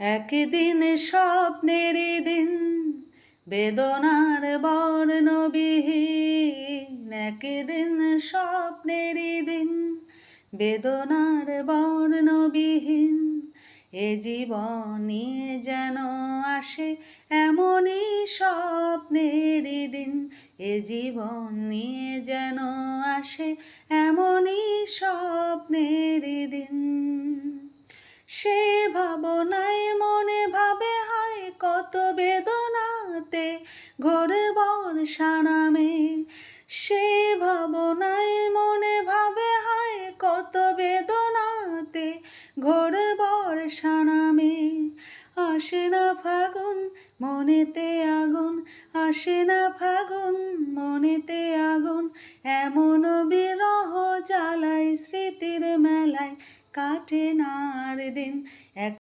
একদিন স্বপ্নেরই দিন, বেদনার বর্ণবিহীন। একদিন স্বপ্নেরই দিন, বেদনার বর্ণবিহীন। এ জীবন যেন আসে এমনই স্বপ্নেরই দিন। এ জীবন নিয়ে যেন আসে এমনই স্বপ্নেরই দিন। সে ভাবনায় ভাবে হায় কত বেদনাতে ঘোরে বর্ষা নামে সে ভাবনায় মনে ভাবে, হায়, কত বেদনাতে ঘোরে বর্ষা নামে আসে না ফাগুন, মনেতে আগুন, আসে না ফাগুন, মনেতে আগুন। এমন বিরহ জ্বালায়, স্মৃতির মেলায় কাটে না দিন। এক